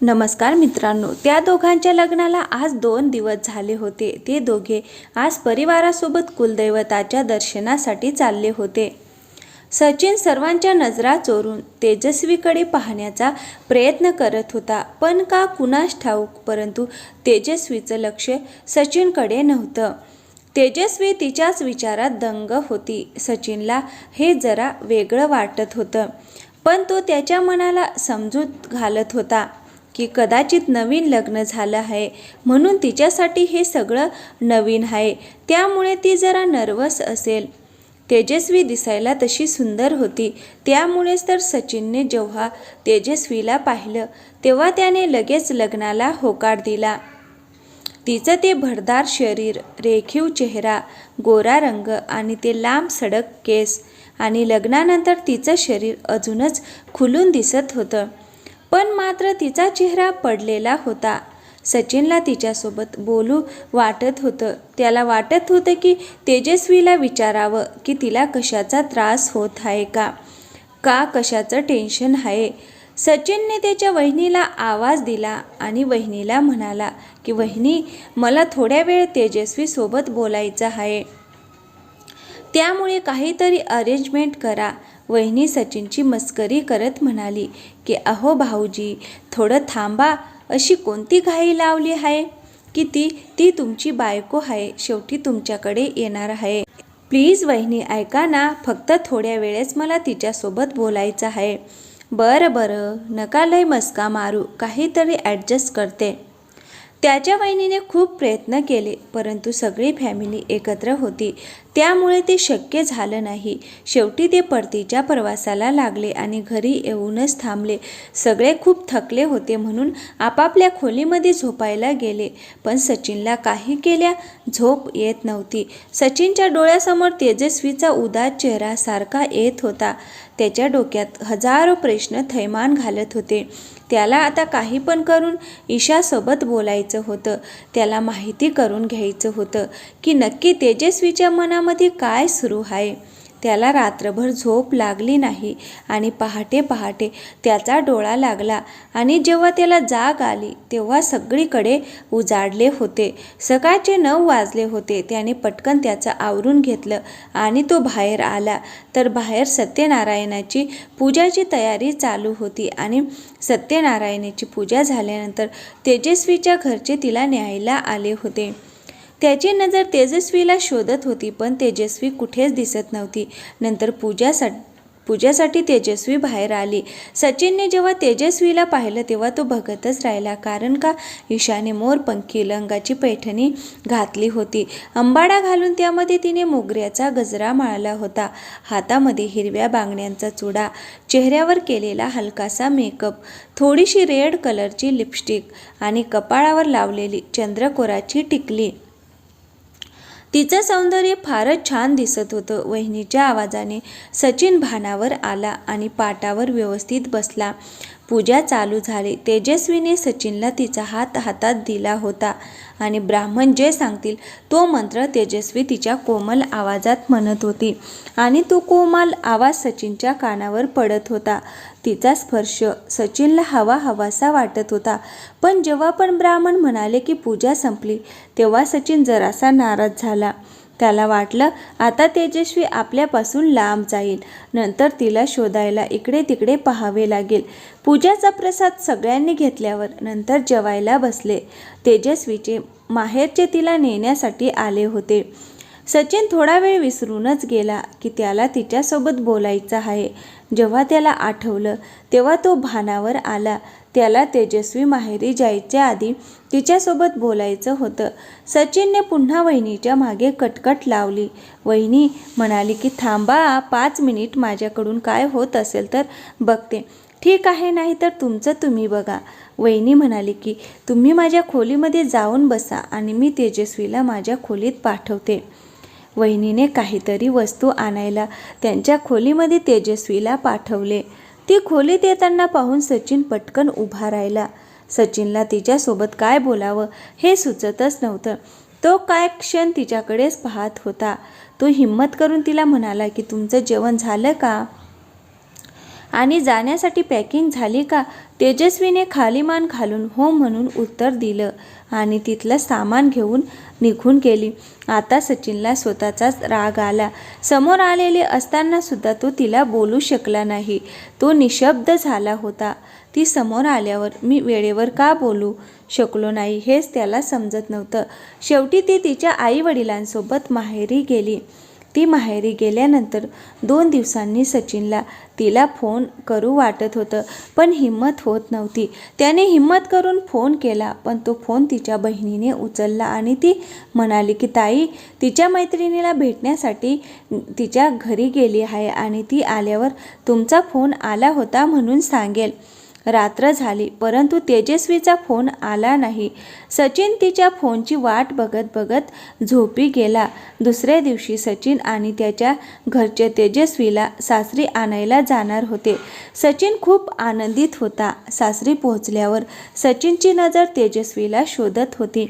नमस्कार मित्रांनो त्या दोघांच्या लग्नाला आज दोन दिवस झाले होते. ते दोघे आज परिवारासोबत कुलदैवताच्या दर्शनासाठी चालले होते. सचिन सर्वांच्या नजरा चोरून तेजस्वीकडे पाहण्याचा प्रयत्न करत होता पण का कुणास ठाऊक परंतु तेजस्वीचं लक्ष सचिनकडे नव्हतं. तेजस्वी तिच्याच विचारात दंग होती. सचिनला हे जरा वेगळं वाटत होतं पण तो त्याच्या मनाला समजूत घालत होता. की कदाचित नवीन लग्न झालं आहे. म्हणून तिच्यासाठी हे सगळं नवीन आहे. त्यामुळे ती जरा नर्वस असेल. तेजस्वी दिसायला तशी सुंदर होती. त्यामुळेच तर सचिनने जेव्हा तेजस्वीला पाहिलं तेव्हा त्याने लगेच लग्नाला होकार दिला. तिचं ते भरदार शरीर रेखीव चेहरा गोरा रंग आणि ते लांब सडक केस आणि लग्नानंतर तिचं शरीर अजूनच खुलून दिसत होतं. पण मात्र तिचा चेहरा पडलेला होता. सचिनला तिच्यासोबत बोलू वाटत होतं. त्याला वाटत होतं की तेजस्वीला विचारावं की तिला कशाचा त्रास होत आहे का? का कशाचं टेन्शन आहे? सचिनने त्याच्या वहिनीला आवाज दिला आणि वहिनीला म्हणाला की वहिनी मला थोड्या वेळ तेजस्वीसोबत बोलायचं आहे. त्यामुळे काहीतरी अरेंजमेंट करा. वहिनी सचिनची मस्करी करत म्हणाली की अहो भाऊजी थोडं थांबा. अशी कोणती घाई लावली आहे? की ती ती तुमची बायको आहे. शेवटी तुमच्याकडे येणार आहे. प्लीज वहिनी ऐका ना. फक्त थोड्या वेळेस मला तिच्यासोबत बोलायचं आहे. बरं बरं. नका लय मस्का मारू. काहीतरी ॲडजस्ट करते. त्याच्या वहिनीने खूप प्रयत्न केले परंतु सगळी फॅमिली एकत्र होती. त्यामुळे ते शक्य झालं नाही. शेवटी ते परतीच्या प्रवासाला लागले आणि घरी येऊनच थांबले. सगळे खूप थकले होते म्हणून आपापल्या खोलीमध्ये झोपायला गेले. पण सचिनला काही केल्या झोप येत नव्हती. सचिनच्या डोळ्यासमोर तेजस्वीचा उदास चेहरा सारखा येत होता. त्याच्या डोक्यात हजारो प्रश्न थैमान घालत होते. त्याला आता काही पण करून ईशासोबत बोलायचं होतं. त्याला माहिती करून घ्यायचं होतं की नक्की तेजस्वीच्या मनामध्ये काय सुरू आहे. त्याला रात्रभर झोप लागली नाही आणि पहाटे पहाटे त्याचा डोळा लागला. आणि जेव्हा त्याला जाग आली तेव्हा सगळीकडे उजाडले होते. सकाळचे नऊ वाजले होते. त्याने पटकन त्याचं आवरून घेतलं आणि तो बाहेर आला. तर बाहेर सत्यनारायणाची पूजाची तयारी चालू होती आणि सत्यनारायणाची पूजा झाल्यानंतर तेजस्वीच्या घरचे तिला न्यायला आले होते. त्याची नजर तेजस्वीला शोधत होती पण तेजस्वी कुठेच दिसत नव्हती. नंतर पूजासा पूजासाठी तेजस्वी बाहेर आली. सचिनने जेव्हा तेजस्वीला पाहिलं तेव्हा तो बघतच राहिला. कारण का? ईशाने मोरपंखी लंगाची पैठणी घातली होती. अंबाडा घालून त्यामध्ये तिने मोगऱ्याचा गजरा माळला होता. हातामध्ये हिरव्या बांगड्यांचा चुडा चेहऱ्यावर केलेला हलकासा मेकअप थोडीशी रेड कलरची लिपस्टिक आणि कपाळावर लावलेली चंद्रकोराची टिकली. तिचं सौंदर्य फारच छान दिसत होतं. वहिनीच्या आवाजाने सचिन भानावर आला आणि पाटावर व्यवस्थित बसला. पूजा चालू झाली. तेजस्वीने सचिनला तिचा हात हातात दिला होता आणि ब्राह्मण जे सांगतील तो मंत्र तेजस्वी तिच्या कोमल आवाजात म्हणत होती. आणि तो कोमल आवाज सचिनच्या कानावर पडत होता. तिचा स्पर्श सचिनला हवा हवासा वाटत होता. पण जेव्हा पण ब्राह्मण म्हणाले की पूजा संपली तेव्हा सचिन जरासा नाराज झाला. त्याला वाटलं आता तेजस्वी आपल्यापासून लांब जाईल. नंतर तिला शोधायला इकडे तिकडे पाहावे लागेल. पूजाचा प्रसाद सगळ्यांनी घेतल्यावर नंतर जेवायला बसले. तेजस्वीचे माहेरचे तिला नेण्यासाठी आले होते. सचिन थोडा वेळ विसरूनच गेला की त्याला तिच्यासोबत बोलायचं आहे. जेव्हा त्याला आठवलं तेव्हा तो भानावर आला. त्याला तेजस्वी माहेरी जायच्या आधी तिच्यासोबत बोलायचं होतं. सचिनने पुन्हा वहिनीच्या मागे कटकट लावली. वहिनी म्हणाली की थांबा पाच मिनिट माझ्याकडून काय होत असेल तर बघते. ठीक आहे नाही तर तुमचं तुम्ही बघा. वहिनी म्हणाली की तुम्ही माझ्या खोलीमध्ये जाऊन बसा आणि मी तेजस्वीला माझ्या खोलीत पाठवते. वहिनीने काहीतरी वस्तू आणायला त्यांच्या खोलीमध्ये तेजस्वीला पाठवले. ती खोलीत येताना पाहून सचिन पटकन उभा राहिला. सचिनला तिच्यासोबत काय बोलावं हे सुचतच नव्हतं. तो काय क्षण तिच्याकडेच पाहत होता. तो हिंमत करून तिला म्हणाला की तुमचं जेवण झालं का? आणि जाण्यासाठी पॅकिंग झाली का? तेजस्वीने खाली मान घालून हो म्हणून उत्तर दिलं. आणि तिथलं सामान घेऊन निघून गेली. आता सचिनला स्वतःचाच राग आला. समोर आलेले असताना सुद्धा तो तिला बोलू शकला नाही. तो निशब्द झाला होता. ती समोर आल्यावर मी वेळेवर का बोलू शकलो नाही? हेच त्याला समजत नव्हतं. शेवटी ती तिच्या आई वडिलांसोबत माहेरी गेली. ती माहेरी गेल्यानंतर दोन दिवसांनी सचिनला तिला फोन करू वाटत होतं पण हिंमत होत नव्हती. त्याने हिंमत करून फोन केला पण तो फोन तिच्या बहिणीने उचलला आणि ती म्हणाली की ताई तिच्या मैत्रिणीला भेटण्यासाठी तिच्या घरी गेली आहे आणि ती आल्यावर तुमचा फोन आला होता म्हणून सांगेल. रात्र झाली परंतु तेजस्वीचा फोन आला नाही. सचिन तिच्या फोनची वाट बघत बघत झोपी गेला. दुसऱ्या दिवशी सचिन आणि त्याच्या घरचे तेजस्वीला सासरी आणायला जाणार होते. सचिन खूप आनंदित होता. सासरी पोहोचल्यावर सचिनची नजर तेजस्वीला शोधत होती.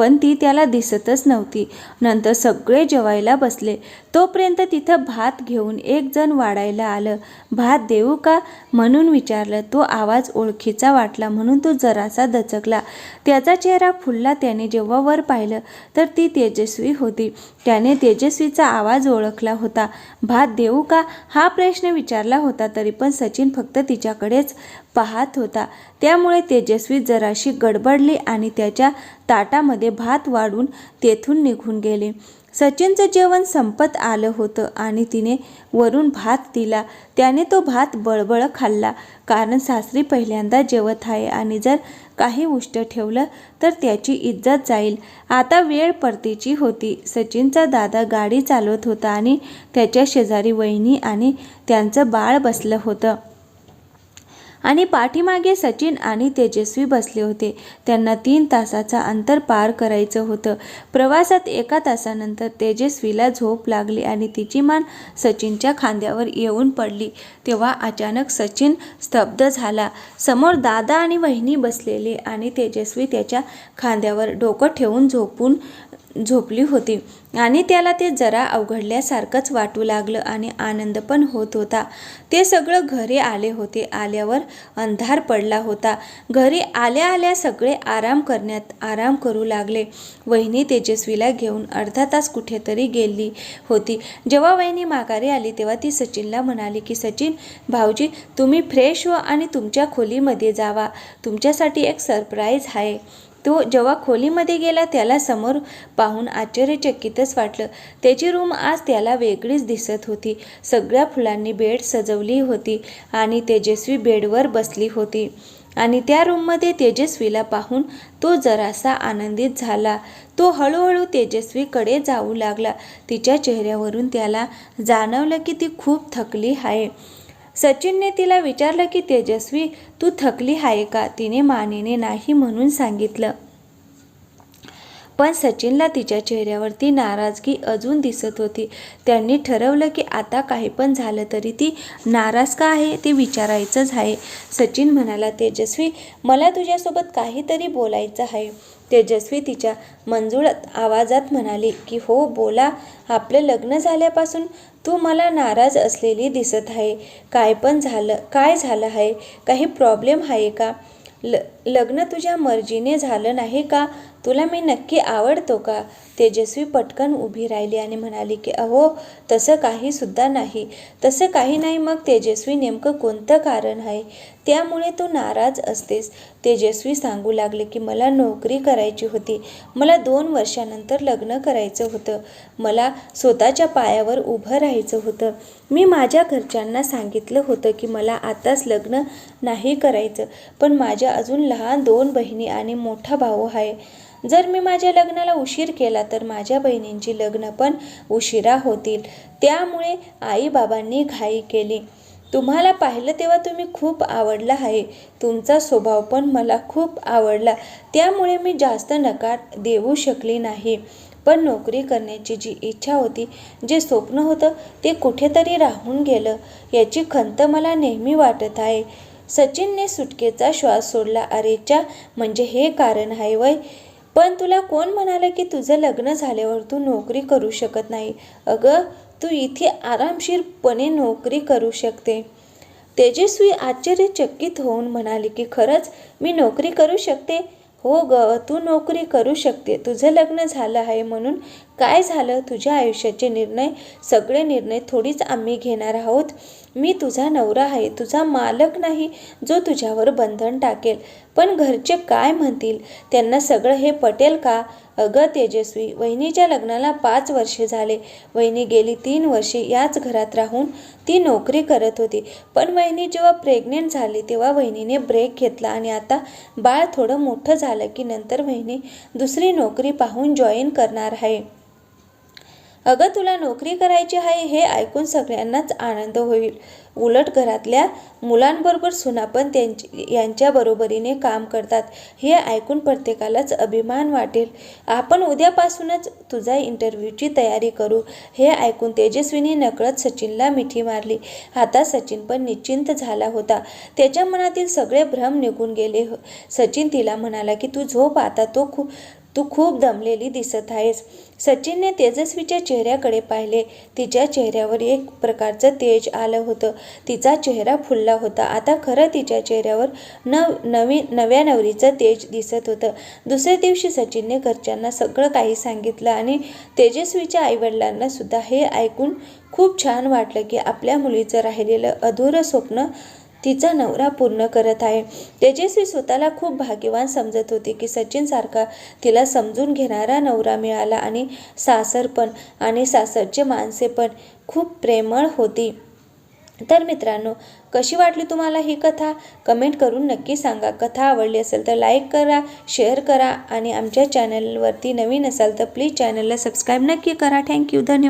पण ती त्याला दिसतच नव्हती. नंतर सगळे जेवायला बसले. तोपर्यंत तिथं भात घेऊन एक जण वाढायला आलं. भात देऊ का? म्हणून विचारलं. तो आवाज ओळखीचा वाटला म्हणून तो जरासा दचकला. त्याचा चेहरा फुलला त्याने जेव्हा वर पाहिलं तर ती तेजस्वी होती. त्याने तेजस्वीचा आवाज ओळखला होता. भात देऊ का? हा प्रश्न विचारला होता तरी पण सचिन फक्त तिच्याकडेच पाहत होता. त्यामुळे तेजस्वी जराशी गडबडली आणि त्याच्या ताटामध्ये भात वाढून तेथून निघून गेले. सचिनचं जेवण संपत आलं होतं आणि तिने वरून भात दिला. त्याने तो भात बळबळ खाल्ला. कारण सासरी पहिल्यांदा जेवत आहे आणि जर काही उष्ट ठेवलं तर त्याची इज्जत जाईल. आता वेळ परतीची होती. सचिनचा दादा गाडी चालवत होता आणि त्याच्या शेजारी वहिनी आणि त्यांचं बाळ बसलं होतं. आणि पाठीमागे सचिन आणि तेजस्वी बसले होते. त्यांना तीन तासाचा अंतर पार करायचं होतं. प्रवासात एका तासानंतर तेजस्वीला झोप लागली आणि तिची मान सचिनच्या खांद्यावर येऊन पडली. तेव्हा अचानक सचिन स्तब्ध झाला. समोर दादा आणि वहिनी बसलेले आणि तेजस्वी त्याच्या खांद्यावर डोकं ठेवून झोपून झोपली होती. आणि त्याला ते जरा अवघडल्यासारखंच वाटू लागलं आणि आनंद पण होत होता. ते सगळं घरी आले होते. आल्यावर अंधार पडला होता. घरी आल्या आल्या सगळे आराम करण्यात आराम करू लागले. वहिनी तेजस्वीला घेऊन अर्धा तास कुठेतरी गेली होती. जेव्हा वहिनी माघारी आली तेव्हा ती सचिनला म्हणाली की सचिन भाऊजी तुम्ही फ्रेश व्हा आणि तुमच्या खोलीमध्ये जावा. तुमच्यासाठी एक सरप्राईज आहे. तो जेव्हा खोलीमध्ये गेला त्याला समोर पाहून आश्चर्यचकितच वाटलं. त्याची रूम आज त्याला वेगळीच दिसत होती. सगळ्या फुलांनी बेड सजवली होती आणि तेजस्वी बेडवर बसली होती. आणि त्या रूममध्ये तेजस्वीला पाहून तो जरासा आनंदित झाला. तो हळूहळू तेजस्वीकडे जाऊ लागला. तिच्या चेहऱ्यावरून त्याला जाणवलं की ती खूप थकली आहे. सचिनने तिला विचारलं की तेजस्वी तू थकली आहे का? तिने मानेने नाही म्हणून सांगितलं. पण सचिनला तिच्या चेहऱ्यावरती नाराजगी अजून दिसत होती. त्यांनी ठरवलं की आता काही पण झालं तरी ती नाराज का आहे ते विचारायचंच आहे. सचिन म्हणाला तेजस्वी मला तुझ्यासोबत काहीतरी बोलायचं आहे. तेजस्वी तिच्या मंजुळ आवाजात म्हणाली की हो बोला. आपलं लग्न झाल्यापासून तू मला नाराज असलेली दिसत आहे. काय पण झालं काय झालं आहे? काही प्रॉब्लेम आहे का? ल लग्न तुझ्या मर्जीने झालं नाही का? तुला मी नक्की आवडतो का? तेजस्वी पटकन उभी राहिली आणि म्हणाली की अहो तसं काहीसुद्धा नाही. तसं काही नाही मग तेजस्वी नेमकं कोणतं कारण आहे? त्यामुळे तू नाराज असतेस. तेजस्वी सांगू लागले की मला नोकरी करायची होती. मला दोन वर्षानंतर लग्न करायचं होतं. मला स्वतःच्या पायावर उभं राहायचं होतं. मी माझ्या घरच्यांना सांगितलं होतं की मला आताच लग्न नाही करायचं. पण माझ्या अजून लहान दोन बहिणी आणि मोठा भाऊ आहे. जर मी माझ्या लग्नाला उशीर केला तर माझ्या बहिणींची लग्न पण उशिरा होतील. त्यामुळे आईबाबांनी घाई केली. तुम्हाला पाहिलं तेव्हा तुम्ही खूप आवडला आहे. तुमचा स्वभाव पण मला खूप आवडला. त्यामुळे मी जास्त नकार देऊ शकली नाही. पण नोकरी करण्याची जी इच्छा होती जे स्वप्न होतं ते कुठेतरी राहून गेलं. याची खंत मला नेहमी वाटत आहे. सचिनने सुटकेचा श्वास सोडला. अरेच्या म्हणजे हे कारण आहे वय? पण तुला कोण म्हणालं की तुझं लग्न झाल्यावर तू नोकरी करू शकत नाही? अगं तू इथे आरामशीरपणे नोकरी करू शकते. तेजस्वी आश्चर्यचकित होऊन म्हणाली की खरंच मी नोकरी करू शकते? हो ग तू नोकरी करू शकते. तुझं लग्न झालं आहे म्हणून काय झालं? तुझ्या आयुष्याचे निर्णय सगळे निर्णय थोडीच आम्ही घेणार आहोत. मी तुझा नवरा आहे. तुझा मालक नाही जो तुझ्यावर बंधन टाकेल. पण घरचे काय म्हणतील? त्यांना सगळं हे पटेल का? अगं तेजस्वी वहिनीच्या लग्नाला पाच वर्षे झाले. वहिनी गेली तीन वर्षे याच घरात राहून ती नोकरी करत होती. पण वहिनी जेव्हा प्रेग्नेंट झाली तेव्हा वहिनीने ब्रेक घेतला आणि आता बाळ थोडं मोठं झालं की नंतर वहिनी दुसरी नोकरी पाहून जॉईन करणार आहे. अगं तुला नोकरी करायची आहे हे ऐकून सगळ्यांनाच आनंद होईल. उलट घरातल्या मुलांबरोबर सुना पण त्यांची यांच्या बरोबरीने काम करतात. हे ऐकून प्रत्येकालाच अभिमान वाटेल. आपण उद्यापासूनच तुझा इंटरव्ह्यूची तयारी करू. हे ऐकून तेजस्वीने नकळत सचिनला मिठी मारली. आता सचिन पण निश्चिंत झाला होता. त्याच्या मनातील सगळे भ्रम निघून गेले. हो- सचिन तिला म्हणाला की तू झोप आता तो खूप तू खूप दमलेली दिसत आहेस. सचिनने तेजस्वीच्या चेहऱ्याकडे पाहिले. तिच्या चेहऱ्यावर एक प्रकारचं तेज आलं होतं. तिचा चेहरा फुलला होता. आता खरं तिच्या चेहऱ्यावर नव नवी नव्या नवरीचं तेज दिसत होतं. दुसऱ्या दिवशी सचिनने घरच्यांना सगळं काही सांगितलं आणि तेजस्वीच्या आईवडिलांना सुद्धा हे ऐकून खूप छान वाटलं की आपल्या मुलीचं राहिलेलं अधुरं स्वप्न तिचा नवरा पूर्ण करत आहे. तेजस्वी स्वतःला खूप भाग्यवान समजत होती की सचिनसारखा तिला समजून घेणारा नवरा मिळाला आणि सासर पण आणि सासरचे माणसे पण खूप प्रेमळ होती. तर मित्रांनो कशी वाटली तुम्हाला ही कथा? कमेंट करून नक्की सांगा. कथा आवडली असेल तर लाईक करा शेअर करा आणि आमच्या चॅनलवरती नवीन असाल तर प्लीज चॅनलला सबस्क्राईब नक्की करा. थँक्यू. धन्यवाद.